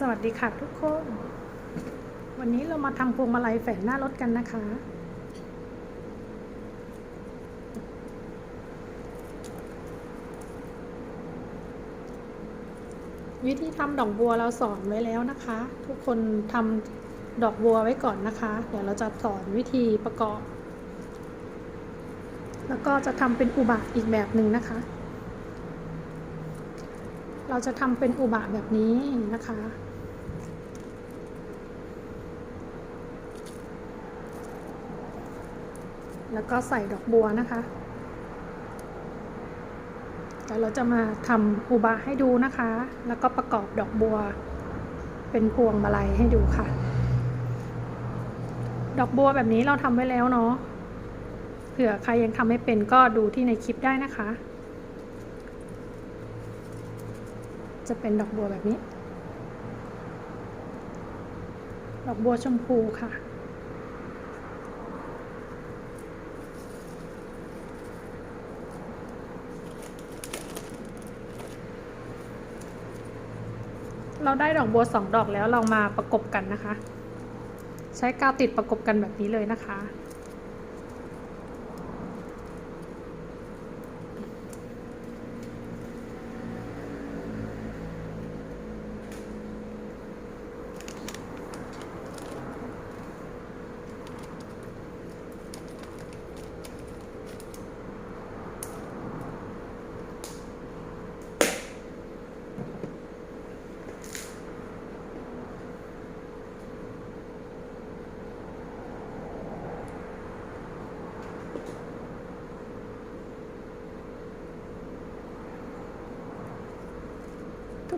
สวัสดีค่ะทุกคน วันนี้เรามาทำพวงมาลัยแฝงหน้ารถกันนะคะ วิธีทำดอกบัวเราสอนไว้แล้วนะคะ ทุกคนทำดอกบัวไว้ก่อนนะคะ เดี๋ยวเราจะสอนวิธีประกอบ แล้วก็จะทำเป็นอุบะอีกแบบหนึ่งนะคะเราจะทำเป็นอุบะแบบนี้นะคะ แล้วก็ใส่ดอกบัวนะคะเดี๋ยวเราจะมาทำอุบะให้ดูนะคะ แล้วก็ประกอบดอกบัว เป็นพวงมาลัยให้ดูค่ะ ดอกบัวแบบนี้เราทำไว้แล้วเนาะ เผื่อใครยังทำไม่เป็นก็ดูที่ในคลิปได้นะคะ จะเป็นดอกบัวแบบนี้ ดอกบัวชมพูค่ะ เราได้ดอกบัวสองดอกแล้วเรามาประกบกันนะคะ ใช้กาวติดประกบกันแบบนี้เลยนะคะ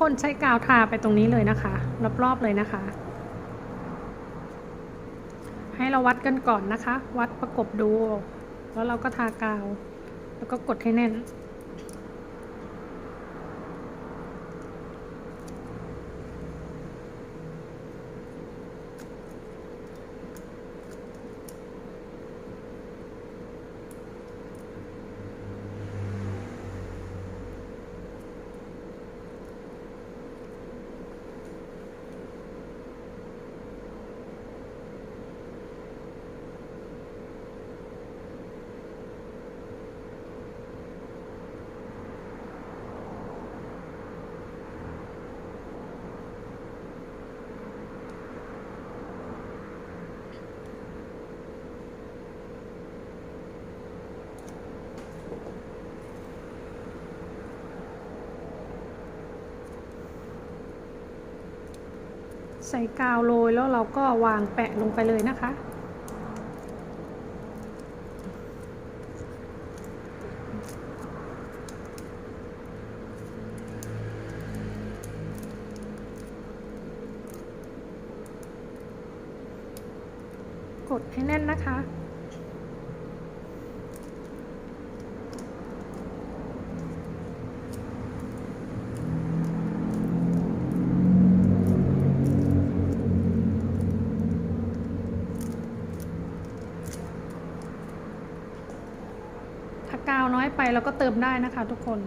คนใช้กาวทาไปตรงนี้เลยนะคะ รอบๆเลยนะคะ ให้เราวัดกันก่อนนะคะ วัดประกบดู แล้วเราก็ทากาว แล้วก็กดให้แน่น ใส่กาวโรยแล้วเราก็วางแปะลงไปเลยนะคะ กดให้แน่นนะคะ ถ้ากาวน้อย ไปเราก็เติมได้นะคะทุกคน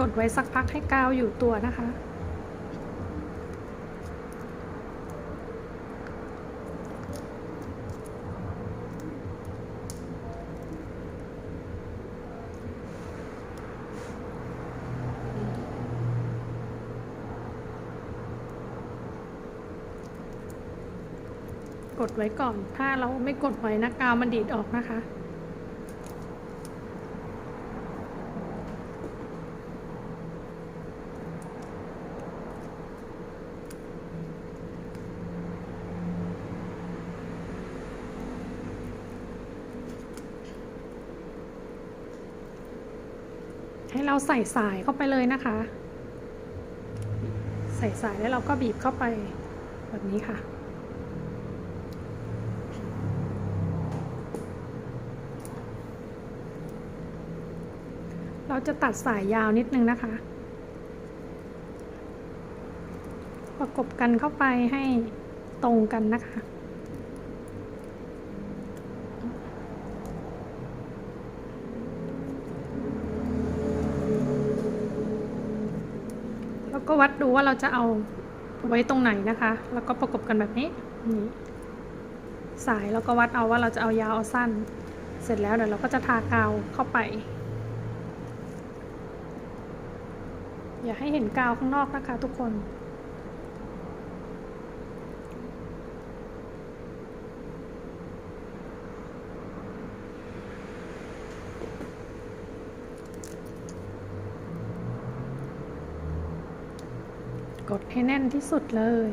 กดไว้สักพักให้กาวอยู่ตัวนะคะ กดไว้ก่อน ถ้าเราไม่กดไว้นะกาวมันดีดออกนะคะให้เราใส่สายเข้าไปเลยนะคะ ใส่สายแล้วเราก็บีบเข้าไปแบบนี้ค่ะ เราจะตัดสายยาวนิดนึงนะคะ ประกบกันเข้าไปให้ตรงกันนะคะแล้วก็วัดดูว่าเราจะเอาไว้ตรงไหนนะคะ แล้วก็ประกบกันแบบนี้นี่สายแล้วก็วัดเอาว่าเราจะเอายาวเอาสั้น เสร็จแล้วเดี๋ยวเราก็จะทากาวเข้าไป อย่าให้เห็นกาวข้างนอกนะคะทุกคน กดให้แน่นที่สุดเลย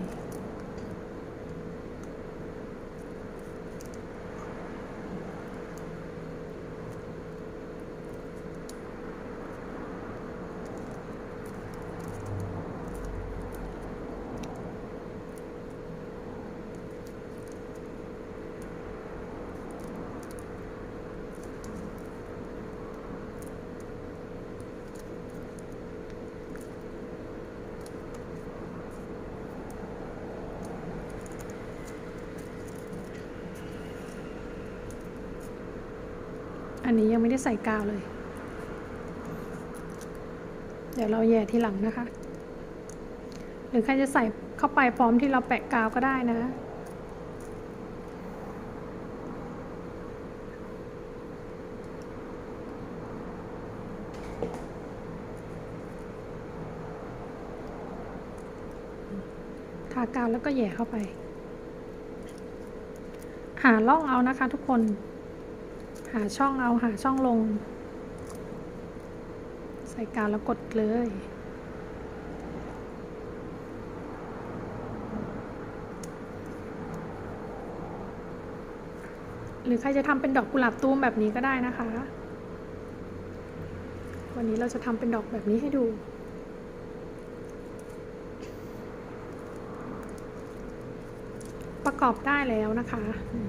อันนี้ยังไม่ได้ใส่กาวเลย เดี๋ยวเราแย่ทีหลังนะคะ หรือใครจะใส่เข้าไปพร้อมที่เราแปะกาวก็ได้นะทากาวแล้วก็แย่เข้าไป หาล่องเอานะคะทุกคนาช่องเอาหาช่องลง ใส่กาวแล้วกดเลยหรือใครจะทำเป็นดอกกุหลาบตูมแบบนี้ก็ได้นะคะ วันนี้เราจะทำเป็นดอกแบบนี้ให้ดู ประกอบได้แล้วนะคะ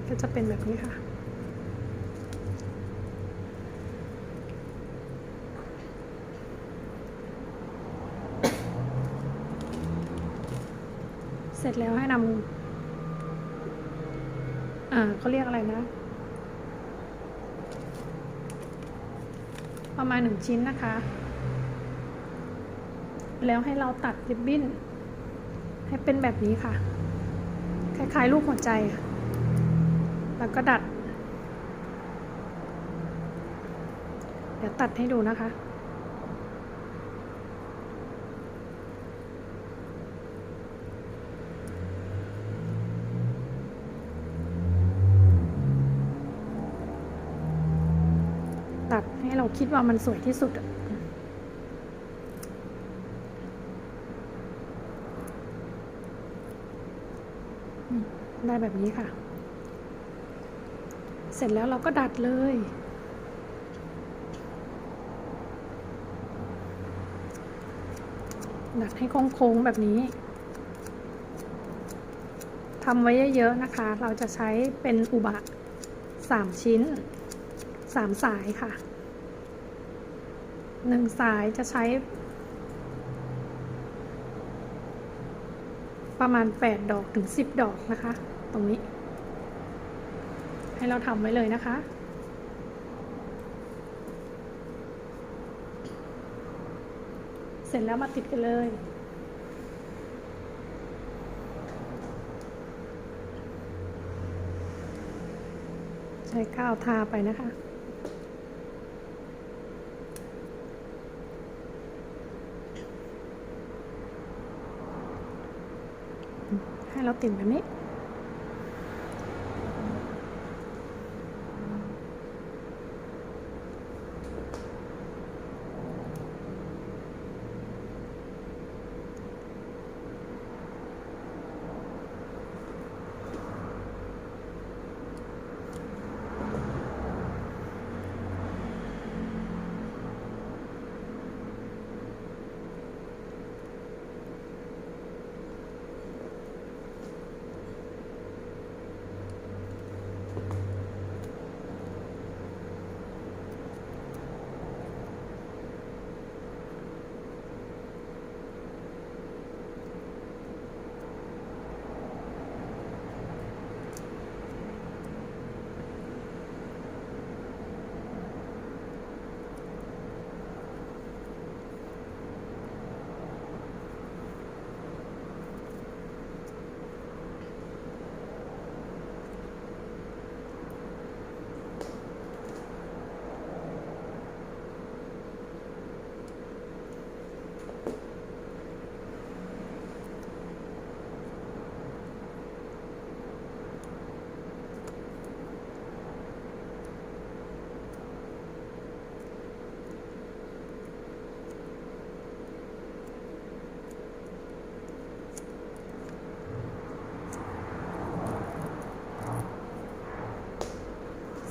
ก็จะเป็นแบบนี้ค่ะ เสร็จแล้วให้นำอ่าเขาเรียกอะไรนะ ประมาณหนึ่งชิ้นนะคะ แล้วให้เราตัดริบบิ้น ให้เป็นแบบนี้ค่ะ คล้ายๆรูปหัวใจ แล้วก็ดัด เดี๋ยวตัดให้ดูนะคะ ตัดให้เรา คิดว่ามันสวยที่สุดได้แบบนี้ค่ะ เสร็จแล้วเราก็ดัดเลย ดัดให้โค้งๆแบบนี้ทำไว้เยอะๆนะคะ เราจะใช้เป็นอุบะสามชิ้นสามสายค่ะ หนึ่งสายจะใช้ ประมาณ 8 ดอกถึง 10 ดอกนะคะ ตรงนี้ ให้เราทำไว้เลยนะคะเสร็จแล้วมาติดกันเลย ใช้ก้าวทาไปนะคะ ให้เร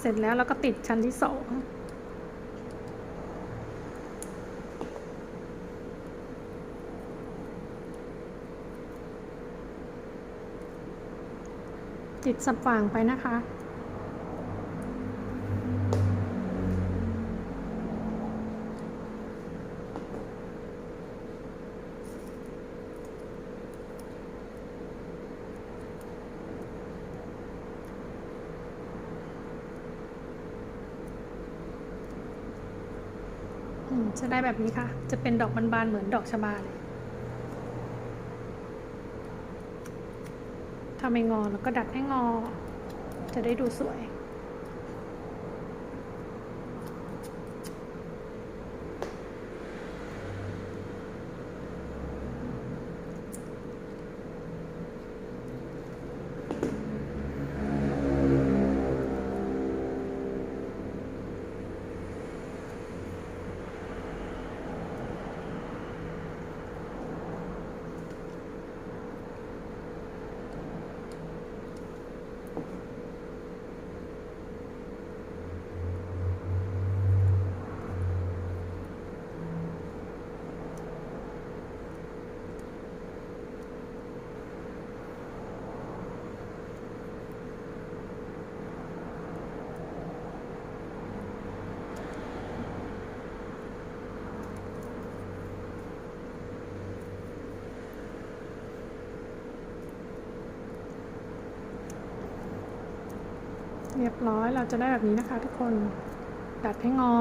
ร็จแล้วเราก็ติดชั้นที่สองติดสว่างไปนะคะ อืม จะได้แบบนี้ค่ะ จะเป็นดอกบานๆเหมือนดอกชบาเลยทำให้งอแล้วก็ดัดให้งอ จะได้ดูสวย เรียบร้อยเราจะได้แบบนี้นะคะทุกคนดัดให้งอ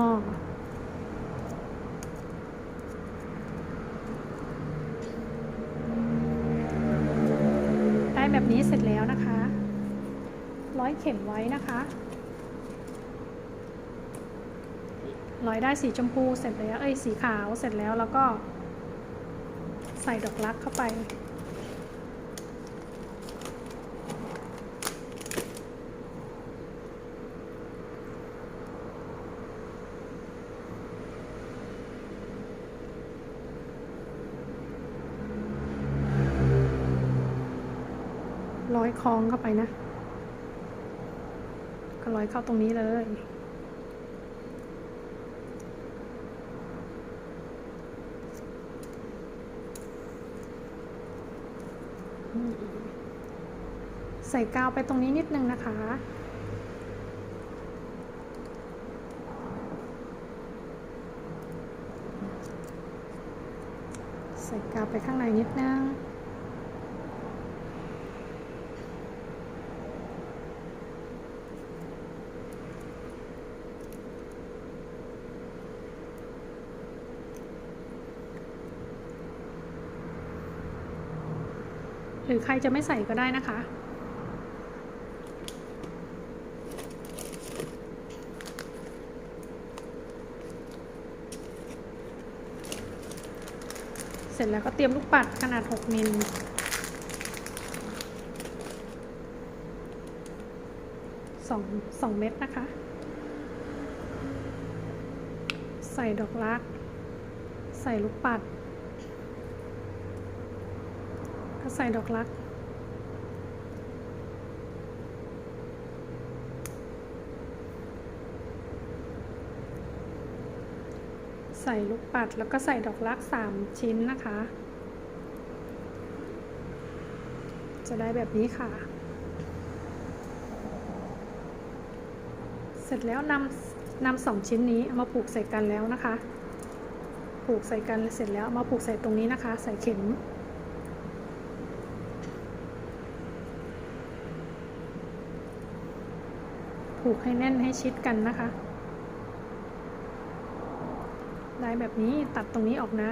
ได้แบบนี้เสร็จแล้วนะคะ ร้อยเข็มไว้นะคะ ร้อยได้สีชมพูเสร็จแล้ว เอ้ยสีขาวเสร็จแล้วแล้วก็ใส่ดอกรักเข้าไป อยคล้องเข้าไปนะ ก็ร้อยเข้าตรงนี้เลย ใส่กาวไปตรงนี้นิดนึงนะคะใส่กาวไปข้างในนิดนึง ใครจะไม่ใส่ก็ได้นะคะ เสร็จแล้วก็เตรียมลูกปัดขนาด 6 มิลสองสองเม็ดนะคะ ใส่ดอกรัก ใส่ลูกปัด ก็ ใส่ดอกรัก ใส่ลูกปัดแล้วก็ใส่ดอกรักสามชิ้นนะคะ จะได้แบบนี้ค่ะ เสร็จแล้วนำนำสองชิ้นนี้เอามาผูกใส่กันแล้วนะคะ ผูกใส่กันเสร็จแล้วเอามาผูกใส่ตรงนี้นะคะ ใส่เข็ม ผู กให้แน่นให้ชิดกันนะคะ ได้แบบนี้ตัดตรงนี้ออกนะ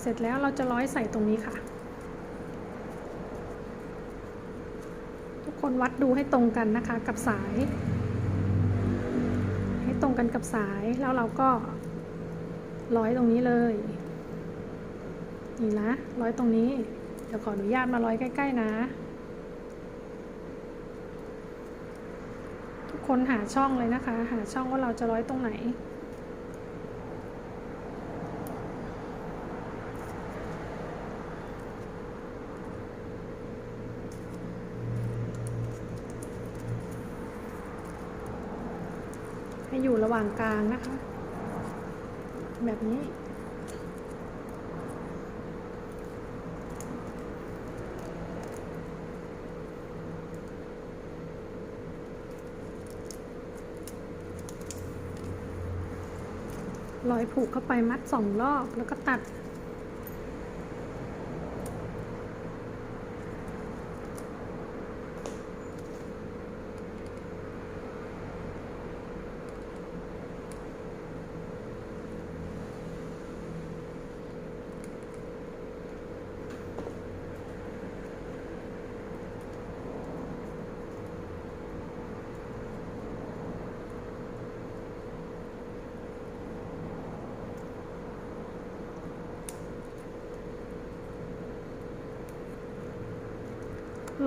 เสร็จแล้วเราจะร้อยใส่ตรงนี้ค่ะ ทุกคนวัดดูให้ตรงกันนะคะกับสาย ให้ตรงกันกับสายแล้วเราก็ร้อยตรงนี้เลย นี่นะร้อยตรงนี้ ดี๋ยวขออนุญาตมาร้อยใกล้ ๆ นะ ทุกคนหาช่องเลยนะคะ หาช่องว่าเราจะร้อยตรงไหน ให้อยู่ระหว่างกลางนะคะ แบบนี้ ร้อยผูกเข้าไปมัดสองรอบแล้วก็ตัด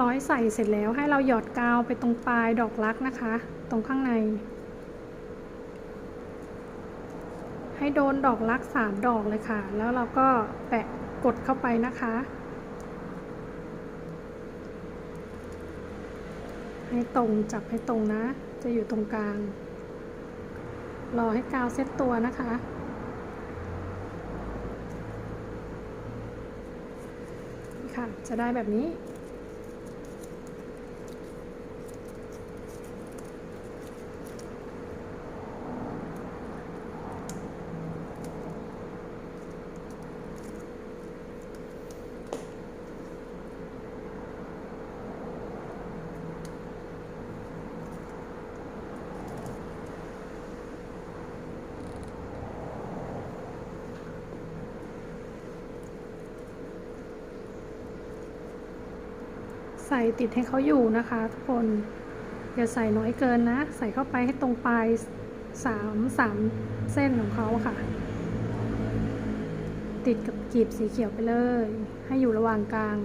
ร้อยใส่เสร็จแล้วให้เราหยอดกาวไปตรงปลายดอกรักนะคะ ตรงข้างใน ให้โดนดอกรักสามดอกเลยค่ะ แล้วเราก็แปะกดเข้าไปนะคะ ให้ตรงจับให้ตรงนะ จะอยู่ตรงกลาง รอให้กาวเซ็ตตัวนะคะค่ะ จะได้แบบนี้ ใส่ติดให้เขาอยู่นะคะ ทุกคนอย่าใส่น้อยเกินนะ ใส่เข้าไปให้ตรงปลายสามสามเส้นของเขาค่ะ ติดกับกีบสีเขียวไปเลย ให้อยู่ระหว่างกลาง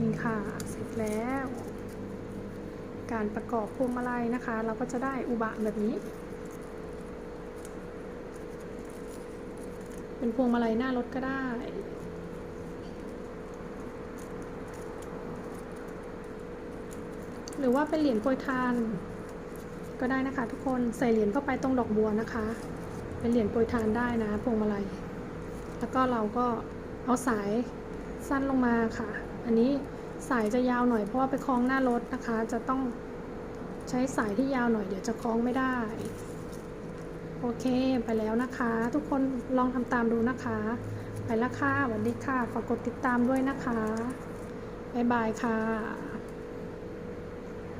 นี่ค่ะเสร็จแล้ว การประกอบพวงมาลัยนะคะ เราก็จะได้อุบะแบบนี้ เป็นพวงมาลัยหน้ารถก็ได้ หรือว่าเป็นเหรียญโปรยทาน ก็ได้นะคะ ทุกคนใส่เหรียญเข้าไปตรงดอกบัวนะคะ เป็นเหรียญโปรยทานได้นะพวงมาลัยแล้วก็เราก็เอาสายสั้นลงมาค่ะ อันนี้สายจะยาวหน่อยเพราะว่าไปคล้องหน้ารถนะคะ จะต้องใช้สายที่ยาวหน่อยเดี๋ยวจะคล้องไม่ได้ โอเคไปแล้วนะคะ ทุกคนลองทำตามดูนะคะ ไปล้วค่ะสวัสดีค่ะฝากกดติดตามด้วยนะคะบ๊ายบายค่ะ